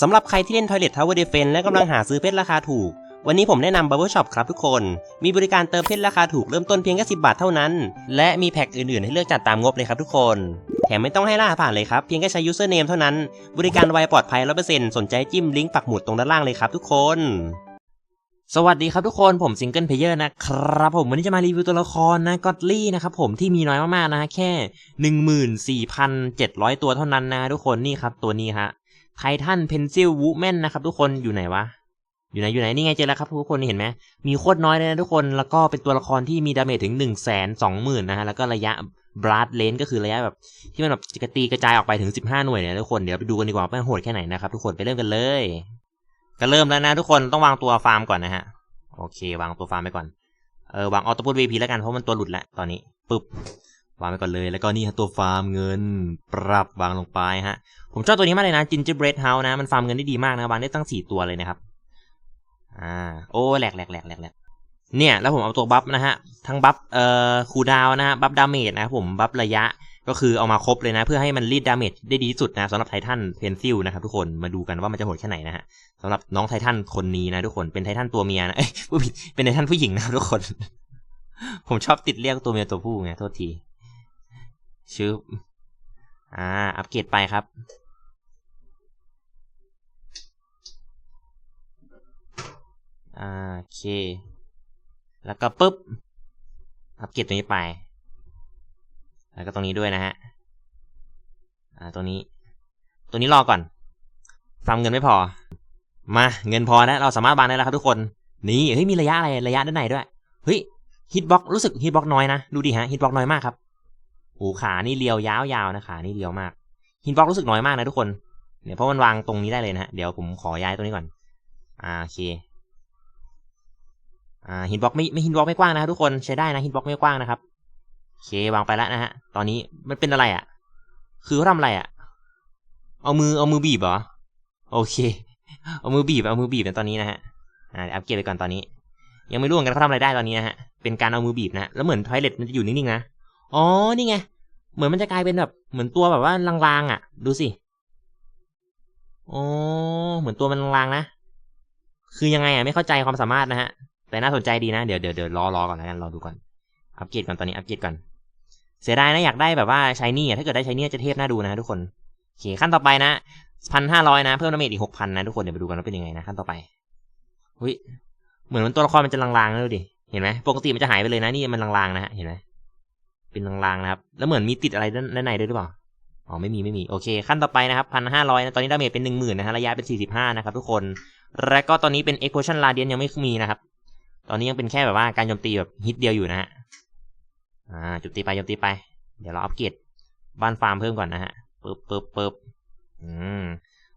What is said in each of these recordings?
สำหรับใครที่เล่น Toilet Tower Defense และกำลังหาซื้อเพชรราคาถูก วันนี้ผมแนะนำ Bubble Shop ครับทุกคน มีบริการเติมเพชรราคาถูกเริ่มต้นเพียงแค่10 บาทเท่านั้น และมีแพ็กอื่นๆ ให้เลือกจัดตามงบเลยครับทุกคน แถมไม่ต้องให้ล่าผ่านเลยครับ เพียงแค่ใช้ username เท่านั้น บริการไวปลอดภัย 100%สนใจจิ้มลิงก์ปักหมุดตรงด้านล่างเลยครับทุกคนสวัสดีครับทุกคนผมซิงเกิลเพลเยอร์นะครับผมวันนี้จะมารีวิวตัวละครนะก็อตลี่นะครับผมที่มีน้อยมากๆนะฮะแค่ 14,700 ตัวเท่านั้นนะทุกคนนี่ครับตัวนี้ฮะ ไททันเพนซิลวูแมนนะครับทุกคนอยู่ไหนวะ อยู่ไหนอยู่ไหนนี่ไงเจอแล้วครับทุกคนเห็นไหมมีโคตรน้อยเลยนะทุกคนแล้วก็เป็นตัวละครที่มีดาเมจถึง1 2 0 0 0 0นะฮะแล้วก็ระยะบลัดเลนก็คือระยะแบบที่มันแบบกระตีกระจายออกไปถึง 15 หน่วยเนี่ยทุกคนเดี๋ยวไปดูกันดีกว่าว่ามันโหดแค่ไหนนะครับทุกคนไปเริ่มกันเลย ก็เริ่มแล้วนะทุกคนต้องวางตัวฟาร์มก่อนนะฮะโอเค วางตัวฟาร์มไปก่อนเออวางออโต้พูด VP แล้วกันเพราะมันตัวหลุดแล้วตอนนี้ปึ๊บ วางไปก่อนเลย แล้วก็นี่ฮะตัวฟาร์มเงินปรับวางลงไปฮะ ผมชอบตัวนี้มากเลยนะ Gingerbread House นะ มันฟาร์มเงินได้ดีมากนะ วางได้ตั้งสี่ตัวเลยนะครับ อ่า โอ้แหลกแหลกแหลกแหลกแหลกเนี่ย แล้วผมเอาตัวบัฟนะฮะ ทั้งบัฟเอ่อคูดาวนะฮะ บัฟดาเมจนะครับผมบัฟระยะก็คือเอามาครบเลยนะ เพื่อให้มันรีดดาเมจได้ดีที่สุดนะสำหรับไททันเพนซิลนะครับทุกคนมาดูกันว่ามันจะโหดแค่ไหนนะฮะสำหรับน้องไททันคนนี้นะทุกคนเป็นไททันตัวเมียนะเอ้ยผู้ผิดเป็นไททันผู้หญิงนะทุกคน ผมชอบติดเรียกตัวเมียตัวผู้ไงโทษที ชื่ออ่า อัปเกรดไปครับ อ่าโอเค แล้วก็ปุ๊บ อัปเกรดตัวนี้ไป แล้วก็ตรงนี้ด้วยนะฮะ อ่า ตัวนี้ ตัวนี้รอก่อนฟาร์มเงินไม่พอ มา เงินพอแล้วเราสามารถบานได้แล้วครับทุกคน นี่ เฮ้ย มีระยะอะไร ระยะด้านไหนด้วย เฮ้ยฮิตบ็อกรู้สึกฮิตบ็อกน้อยนะ ดูดิฮะฮิตบ็อกน้อยมากครับ โอ้ขานี่เรียวยาวๆนะขานี่เรียวมากฮิตบ็อกรู้สึกน้อยมากนะทุกคนเนี่ยเพราะมันวางตรงนี้ได้เลยนะฮะเดี๋ยวผมขอย้ายตรงนี้ก่อนอ่าโอเคอ่าฮิตบ็อกไม่ไม่ฮิตบ็อกไม่กว้างนะทุกคนใช้ได้นะฮิตบ็อกไม่กว้างนะครับโอเควางไปแล้วนะฮะตอนนี้มันเป็นอะไรอะ่ะ คือเขาทำอะไรอะ่ะ เอามือเอามือบีบเหรอโอเค เอามือบีบเอามือบีบในตอนนี้นะฮะอ่าอัปเกรดไปก่อนตอนนี้ ยังไม่รู้เหมือนกันเขาทำอะไรได้ตอนนี้นะฮะเป็นการเอามือบีบนะแล้วเหมือนทอยเล็ตมันจะอยู่นิ่งๆนะอ๋อนี่ไง เหมือนมันจะกลายเป็นแบบ เหมือนตัวแบบว่าลางๆอะ ดูสิอ๋อเหมือนตัวมันลางๆนะ คือยังไงอะไม่เข้าใจความสามารถนะฮะ แต่น่าสนใจดีนะ เดี๋ยวเดี๋ยวเดี๋ยวรอรอก่อนแล้วกันรอดูก่อน อัปเกรดก่อนตอนนี้อัปเกรดก่อน เสียดายนะอยากได้แบบว่าชายนี่อะถ้าเกิดได้ชายนี่จะเทพน่าดูนะทุกคน โอเคขั้นต่อไปนะพันห้าร้อยนะ เพิ่มดาเมจอีกหกพันนะทุกคนเดี๋ยวไปดูกันว่าเป็นยังไงนะขั้นต่อไปเฮ้ยเหมือนมันตัวละครมันจะลางๆนะดูดิ เห็นไหมปกติมันจะหายไปเลยนะนี่มันลางๆนะฮะ เห็นไหม เป็นลางๆนะครับ แล้วเหมือนมีติดอะไรด้านในด้วยหรือเปล่าอ๋อไม่มีไม่มีโอเค ขั้นต่อไปนะครับพันห้าร้อยนะตอนนี้ดาเมจเป็นหนึ่งหมื่นนะฮะระยะเป็นสี่สิบห้านะครับทุกคน แล้วก็ตอนนี้เป็น equation radiant ยังไม่มีนะครับ ตอนนี้ยังเป็นแค่แบบว่าการโจมตีแบบฮิตเดียวอยู่นะฮะอ่าโจมตีไปโจมตีไป เดี๋ยวเราอัปเกรดบ้านฟาร์มเพิ่มก่อนนะฮะปึ๊บปึ๊บปึ๊บอืม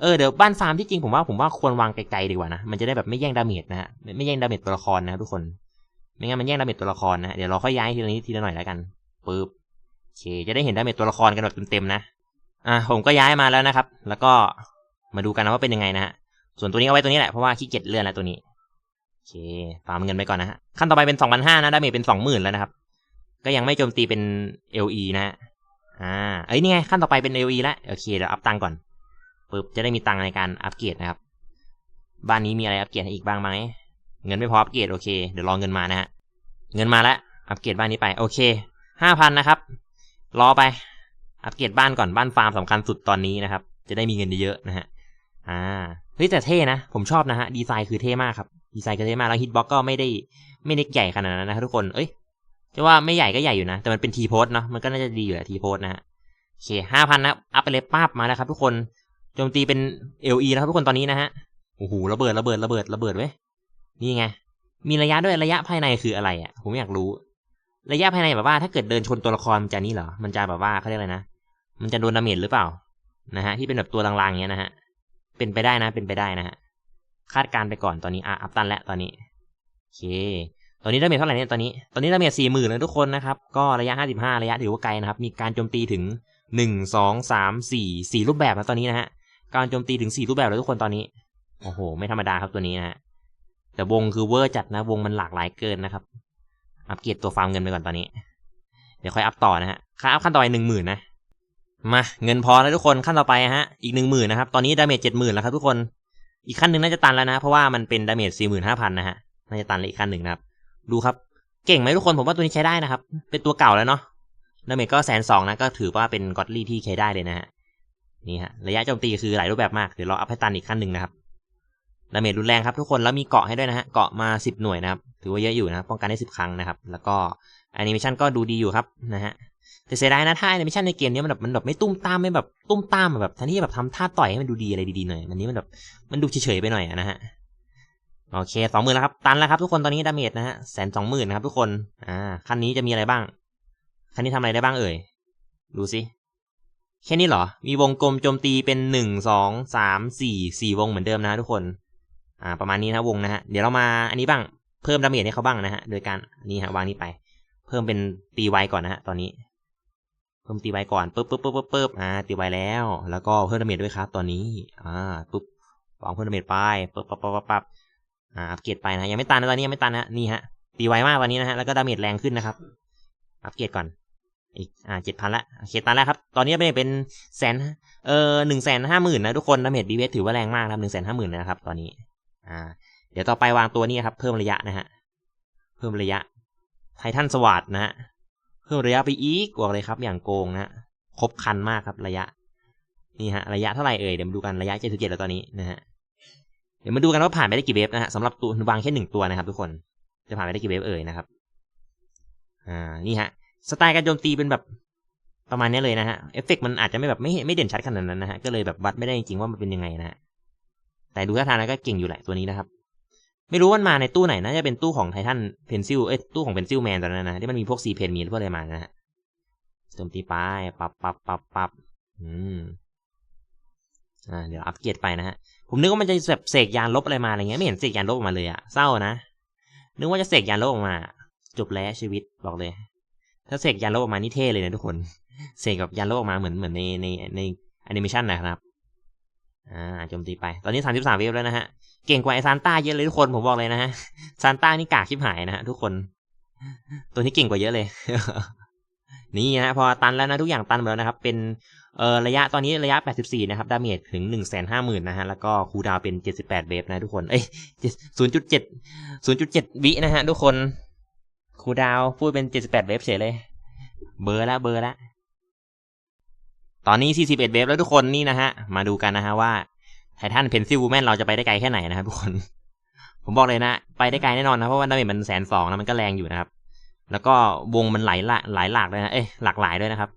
เออเดี๋ยวบ้านฟาร์มที่จริงผมว่าผมว่าควรวางไกลๆดีกว่านะมันจะได้แบบไม่แย่งดาเมจนะฮะไม่ไม่แย่งดาเมจตัวละครนะทุกคนไม่งั้นมันแย่งดาเมจตัวละครนะเดี๋ยวเราค่อยย้ายทีละนิดทีละหน่อยแล้วกัน ปึ๊บโอเค จะได้เห็นดาเมจตัวละครกันแบบเต็มๆนะ อะผมก็ย้ายมาแล้วนะครับ แล้วก็มาดูกันนะว่าเป็นยังไงนะฮะ ส่วนตัวนี้เอาไว้ตัวนี้แหละ เพราะว่าขี้เกียจเลื่อนแล้วตัวนี้ โอเคฟาร์มเงินไปก่อนนะฮะ ขั้นต่อไปเป็นสองพันห้านะดาเมจเป็นสองหมื่นแล้วนะครับ ก็ยังไม่โจมตีเป็น LE นะฮะ อ่า เอ้ยนี่ไงขั้นต่อไปเป็น LE แล้วโอเคเดี๋ยวอัพตังก่อนปึ๊บจะได้มีตังในการอัปเกรดนะครับ บ้านนี้มีอะไรอัปเกรดให้อีกบ้างไหมเงินไม่พออัปเกรดโอเค เดี๋ยวรอเงินมานะฮะ เงินมาแล้วอัปเกรดบ้านนี้ไป โอเค ห้าพันนะครับ รอไป อัปเกรดบ้านก่อนบ้านฟาร์มสำคัญสุดตอนนี้นะครับ จะได้มีเงินเยอะๆนะฮะ อ่า เฮ้ยแต่เท่นะ ผมชอบนะฮะ ดีไซน์คือเท่มากครับ ดีไซน์คือเท่มาก แล้วฮิตบ็อกก็ไม่ได้ไม่ได้ใหญ่ขนาดนั้นนะครับทุกคน เอ้ย จะว่าไม่ใหญ่ก็ใหญ่อยู่นะ แต่มันเป็นทีโพสเนาะ มันก็น่าจะดีอยู่แหละทีโพสนะฮะโอเคห้าพันนะ อัพไปเลยป้าบมาแล้วครับทุกคน โจมตีเป็นเอลีนะครับทุกคนตอนนี้นะฮะ โอ้โห ระเบิด ระเบิด ระเบิด ระเบิดเว้ย นี่ไง มีระยะด้วย ระยะภายในคืออะไรอะ ผมอยากรู้ ระยะภายในแบบว่าถ้าเกิดเดินชนตัวละครมันจะนี่เหรอ มันจะแบบว่าเขาเรียกอะไรนะ มันจะโดนดาเมจหรือเปล่า นะฮะ ที่เป็นแบบตัวลางๆเงี้ยนะฮะ เป็นไปได้นะ เป็นไปได้นะฮะ คาดการไปก่อนตอนนี้ อะ อัพตันแล้วตอนนี้ โอเค ตอนนี้ดาเมจเท่าไหร่เนี่ยตอนนี้ ตอนนี้ดาเมจสี่หมื่นแล้วทุกคนนะครับ ก็ระยะห้าสิบห้าระยะถือว่าไกลนะครับ มีการโจมตีถึงหนึ่งสองสามสี่สี่รูปแบบนะตอนนี้นะฮะ การโจมตีถึงสี่รูปแบบแล้วทุกคนตอนนี้ โอ้โห ไม่ธรรมดาครับตัวนี้นะฮะ แต่วงคือเวอร์จัดนะ วงมันหลากหลายเกินนะครับ อัปเกรดตัวฟาร์มเงินไปก่อนตอนนี้ เดี๋ยวค่อยอัพต่อนะฮะ ค่าอัพขั้นต่อไปหนึ่งหมื่นนะ มาเงินพอแล้วทุกคนขั้นต่อไปฮะ อีกหนึ่งหมื่นนะครับ ตอนนี้ดาเมจเจ็ดหมื่นแล้วครับทุกคน อีกขั้นหนึ่งน่าจะตันแล้วนะ เพราะว่ามันเป็นดาเมจสี่หมื่นห้าพันนะฮะ น่าจะตันเลยอีกขั้นหนึ่งนะครับ ดูครับ เก่งไหมทุกคน ผมว่าตัวนี้ใช้ได้นะครับ เป็นตัวเก่าแล้วเนาะ ดาเมจก็แสนสองนะ ก็ถือว่าเป็นกอดลี่ที่ใช้ได้เลยนะฮะ นี่ฮะ ระยะโจมตีคือหลายรูปแบบมาก เดี๋ยวเราอัพให้ตันอีกขั้นหนึ่งนะครับ ดาเมจรุนแรงครับทุกคนแล้วมีเกาะให้ด้วยนะฮะเกาะมาสิบหน่วยนะครับถือว่าเยอะอยู่นะป้องกันได้สิบครั้งนะครับ แล้วก็แอนิเมชันก็ดูดีอยู่ครับนะฮะแต่เสียดายนะถ้าแอนิเมชันในเกมนี้มันแบบมันแบบไม่ตุ้มตามไม่แบบตุ้มตามแบบแทนที่แบบทำท่าต่อยให้มันดูดีอะไรดีๆหน่อยอันนี้มันแบบมันดูเฉยๆไปหน่อยนะฮะโอเคสองหมื่นแล้วครับตันแล้วครับทุกคนตอนนี้ดาเมจนะฮะแสนสองหมื่นนะครับทุกคนอ่าขั้นนี้จะมีอะไรบ้างขั้นนี้ทำอะไรได้บ้างเอ่ยดูสิแค่นี้เหรอ มีวงกลมโจมตีเป็นหนึ่งสองสามสี่สี่วงเหมือนเดิมนะทุกคน อ่าประมาณนี้นะวงนะฮะเดี๋ยวเรามาอันนี้บ้างเพิ่มดาเมจให้เขาบ้างนะฮะโดยการนี่ฮะวางนี้ไป เพิ่มเป็นตีไวก่อนนะฮะตอนนี้เพิ่มตีไวก่อนปึ๊บปึ๊บปึ๊บปึ๊บปึ๊บอ่าตีไวแล้ว แล้วก็เพิ่มดาเมจด้วยครับตอนนี้อ่าปุ๊บวางเพิ่มดาเมจไปปึ๊บปั๊บปั๊บปั๊บอ่าอัปเกรดไปนะยังไม่ตันนะตอนนี้ยังไม่ตันนะนี่ฮะตีไวมากตอนนี้นะฮะแล้วก็ดาเมจแรงขึ้นนะครับอัปเกรดก่อนอีกอ่าเจ็ดพันละโอเคตันแล้วครับ ตอนนี้เป็นเป็นแสนเอ่อหนึ่งแสนห้าหมื่นนะทุกคนดาเมจดีเวสถือว่าแรงมากครับหนึ่งแสนห้าหมื่นนะครับตอนนี้ อ่า เดี๋ยวต่อไปวางตัวนี้ครับ เพิ่มระยะนะฮะ เพิ่มระยะ ไททันสวัสดนะฮะ เพิ่มระยะไปอีกบอกเลยครับ อย่างโกงนะครบคันมากครับระยะ นี่ฮะ ระยะเท่าไหร่เอ่ย เดี๋ยวมาดูกันระยะเจ็ดสิบเจ็ดแล้วตอนนี้นะฮะ เดี๋ยวมาดูกันว่าผ่านไปได้กี่เวฟนะฮะสำหรับตัววางแค่หนึ่งตัวนะครับ ทุกคน จะผ่านไปได้กี่เวฟเอ่ยนะครับ อ่า นี่ฮะ สไตล์การโจมตีเป็นแบบประมาณนี้เลยนะฮะ เอฟเฟกมันอาจจะไม่แบบไม่ไม่เด่นชัดขนาดนั้นนะฮะ ก็เลยแบบวัดไม่ได้จริงๆว่ามันเป็นยังไงนะฮะ แต่ดูท่าทางแล้วก็เก่งอยู่แหละตัวนี้นะครับ ไม่รู้มันมาในตู้ไหนน่าจะเป็นตู้ของไททันเพนซิลเอ้ยตู้ของเพนซิลแมนตอนนั้นนะที่มันมีพวกซีเพนมีพวกอะไรมานะฮะโจมตีไปปับปับปับปับอืมอ่าเดี๋ยวอัปเกรดไปนะฮะผมนึกว่ามันจะแบบเสกยานลบอะไรมาอะไรเงี้ยไม่เห็นเสกยานลบออกมาเลยอะเศร้านะนึกว่าจะเสกยานลบออกมา จบแล้วชีวิตบอกเลย ถ้าเสกยานลบออกมานี่เท่เลยนะทุกคนเสกกับยานลบออกมาเหมือนเหมือนในในในแอนิเมชันนะครับ อ่าโจมตีไป ตอนนี้สามสิบสามเวฟแล้วนะฮะ เก่งกว่าไอซานต้าเยอะเลยทุกคน ผมบอกเลยนะฮะ ซานต้านี่กากชิบหายนะฮะทุกคน ตัวนี้เก่งกว่าเยอะเลย นี่นะพอตันแล้วนะทุกอย่างตันหมดแล้วนะครับ เป็นเอ่อระยะตอนนี้ระยะ 84 นะครับ ดาเมจถึง 150,000 นะฮะ แล้วก็คูดาวเป็น 78 เวฟนะทุกคน เอ้ย 0.7 0.7 วินะฮะทุกคน คูดาวพูดเป็น 78 เวฟเฉยเลย เบอร์ละเบอร์ละ ตอนนี้ 41 เวฟแล้วทุกคนนี่นะฮะ มาดูกันนะฮะว่าไททันเพนซิลวูแมนเราจะไปได้ไกลแค่ไหนนะครับทุกคน ผมบอกเลยนะ ไปได้ไกลแน่นอนนะ เพราะว่าดาเมจมันแสนสองนะมันก็แรงอยู่นะครับ แล้วก็วงมันไหลละหลายหลากเลยนะเอ้ยหลากหลายด้วยนะครับ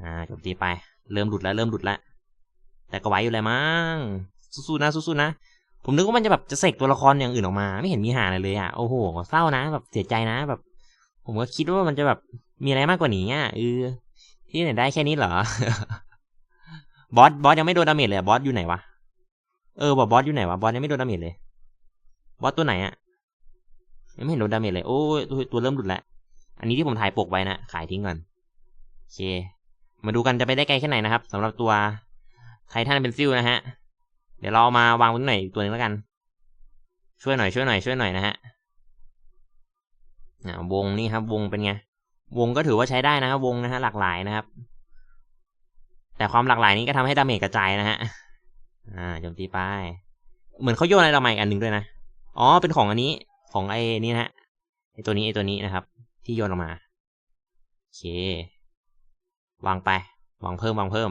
อ่าจมตีไป เริ่มหลุดแล้วเริ่มหลุดแล้วแต่ก็ไหวอยู่เลยมั้งสู้ๆนะสู้ๆนะ ผมนึกว่ามันจะแบบจะเสกตัวละครอย่างอื่นออกมา ไม่เห็นมีหาอะไรเลยอะโอ้โหเศร้านะแบบเสียใจนะแบบ ผมก็คิดว่ามันจะแบบมีอะไรมากกว่านี้อะเออ ที่ไหนได้แค่นี้เหรอบอสบอสยังไม่โดนดาเมจเลยบอสอยู่ไหนวะเออบอกบอสอยู่ไหนวะบอสยังไม่โดนดาเมจเลยบอสตัวไหนอะยังไม่เห็นโดนดาเมจเลยโอ้ยตัวตัวเริ่มหลุดแล้วอันนี้ที่ผมถ่ายปกไว้นะขายทิ้งก่อนโอเค มาดูกันจะไปได้ไกลแค่ไหนนะครับสำหรับตัวไททันเป็นซิลนะฮะ เดี๋ยวเราเอามาวางไว้หน่อยตัวหนึงแล้วกัน ช่วยหน่อยช่วยหน่อยช่วยหน่อยนะฮะวงนี่ครับวงเป็นไง วงก็ถือว่าใช้ได้นะครับ วงนะฮะหลากหลายนะครับ แต่ความหลากหลายนี้ก็ทำให้ดาเมจกระจายนะฮะ อ่าโจมตีไป เหมือนเขาโยนอะไรเรามาอีกอันหนึ่งด้วยนะ อ๋อ เป็นของอันนี้ ของไอ้นี่นะฮะ ไอ้ตัวนี้ไอ้ตัวนี้นะครับ ที่โยนออกมา โอเค วางไป วางเพิ่มวางเพิ่ม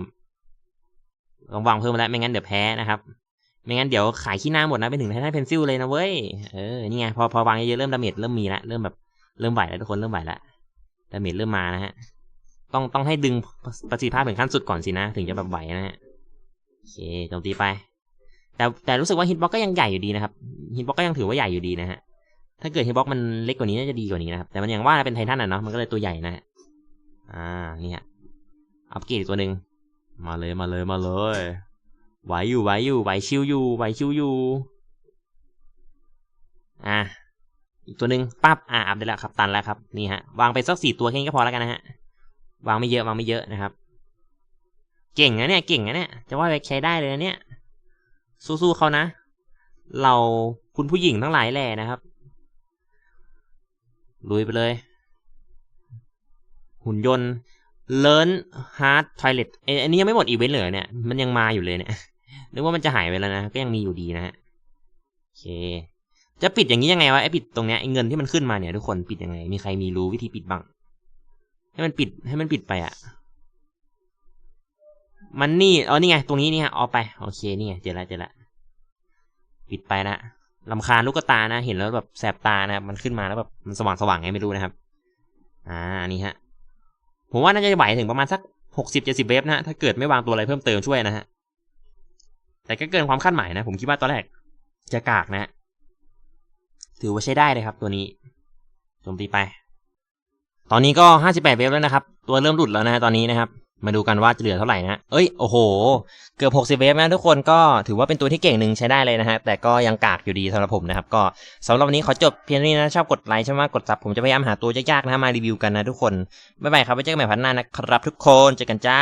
ต้องวางเพิ่มแล้วไม่งั้นเดี๋ยวแพ้นะครับ ไม่งั้นเดี๋ยวขายขี้หน้าหมดนะเป็นถึงไททันเพนซิลเลยนะเว้ย เออ นี่ไงพอพอวางเยอะเริ่มดาเมจเริ่มมีล้วเริ่มแบบเริ่มไหวแล้วทุกคนเริ่มไหวแล้ว ดาเมจเริ่มมานะฮะ ต้องต้องให้ดึงประสิทธิภาพถึงขั้นสุดก่อนสินะ ถึงจะแบบไหวนะฮะ โอเคโจมตีไป แต่แต่รู้สึกว่าฮิตบ็อกก็ยังใหญ่อยู่ดีนะครับ ฮิตบ็อกก็ยังถือว่าใหญ่อยู่ดีนะฮะ ถ้าเกิดฮิตบ็อกมันเล็กกว่านี้น่าจะดีกว่านี้นะครับ แต่มันยังว่าเป็นไททันอะเนาะ มันก็เลยตัวใหญ่นะฮะ อ่า นี่ฮะ อัปเกรดตัวหนึ่ง มาเลยมาเลยมาเลย ไหวอยู่ไหวอยู่ไหวชิวอยู่ไหวชิวอยู่ อ่า อีกตัวหนึ่งปั๊บอ่าอัพได้แล้วครับตันแล้วครับนี่ฮะวางไปสักสี่ตัวแค่นี้ก็พอแล้วกันนะฮะวางไม่เยอะวางไม่เยอะนะครับ เก่งนะเนี่ยเก่งนะเนี่ยจะว่าไปใช้ได้เลยนะเนี่ย สู้ๆเขานะ เราคุณผู้หญิงทั้งหลายแหล่นะครับลุยไปเลย หุ่นยนต์ learn hard toilet เอ้อันนี้ยังไม่หมดอีเวนต์เลยเหรอเนี่ยมันยังมาอยู่เลยเนี่ยนึกว่ามันจะหายไปแล้วนะก็ยังมีอยู่ดีนะฮะโอเค จะปิดอย่างนี้ยังไงวะไอ้ปิดตรงเนี้ยไอ้เงินที่มันขึ้นมาเนี่ยทุกคนปิดยังไง มีใครมีรู้วิธีปิดบ้าง ให้มันปิดให้มันปิดไปอะมันนี่อ๋อนี่ไง ตรงนี้นี่ฮะเอาไปโอเคนี่ไงเจอละเจอละปิดไปนะลำคาญลูกตานะเห็นแล้วแบบแสบตานะมันขึ้นมาแล้วแบบมันสว่างสว่างไงไม่รู้นะครับ อ่านี่ฮะผมว่าน่าจะไหวถึงประมาณสักหกสิบเจ็ดสิบเวฟนะฮะถ้าเกิดไม่วางตัวอะไรเพิ่มเติมช่วยนะฮะแต่ก็เกินความคาดหมายนะ ผมคิดว่าตอนแรกจะกากนะ ถือว่าใช้ได้เลยครับตัวนี้โจมตีไป ตอนนี้ก็ห้าสิบแปดเวฟแล้วนะครับ ตัวเริ่มหลุดแล้วนะตอนนี้นะครับ มาดูกันว่าจะเหลือเท่าไหร่นะเอ้ยโอ้โห เกือบหกสิบเวฟนะทุกคนก็ถือว่าเป็นตัวที่เก่งหนึ่งใช้ได้เลยนะฮะแต่ก็ยังกากอยู่ดีสำหรับผมนะครับก็สำหรับวันนี้ขอจบเพียงนี้นะชอบกดไลค์ใช่ไหมกดซับผมจะพยายามหาตัวยากๆนะฮะมารีวิวกันนะทุกคนบ๊ายบายครับไว้เจอกันใหม่พันหน้านะครับทุกคนเจอกันจ้า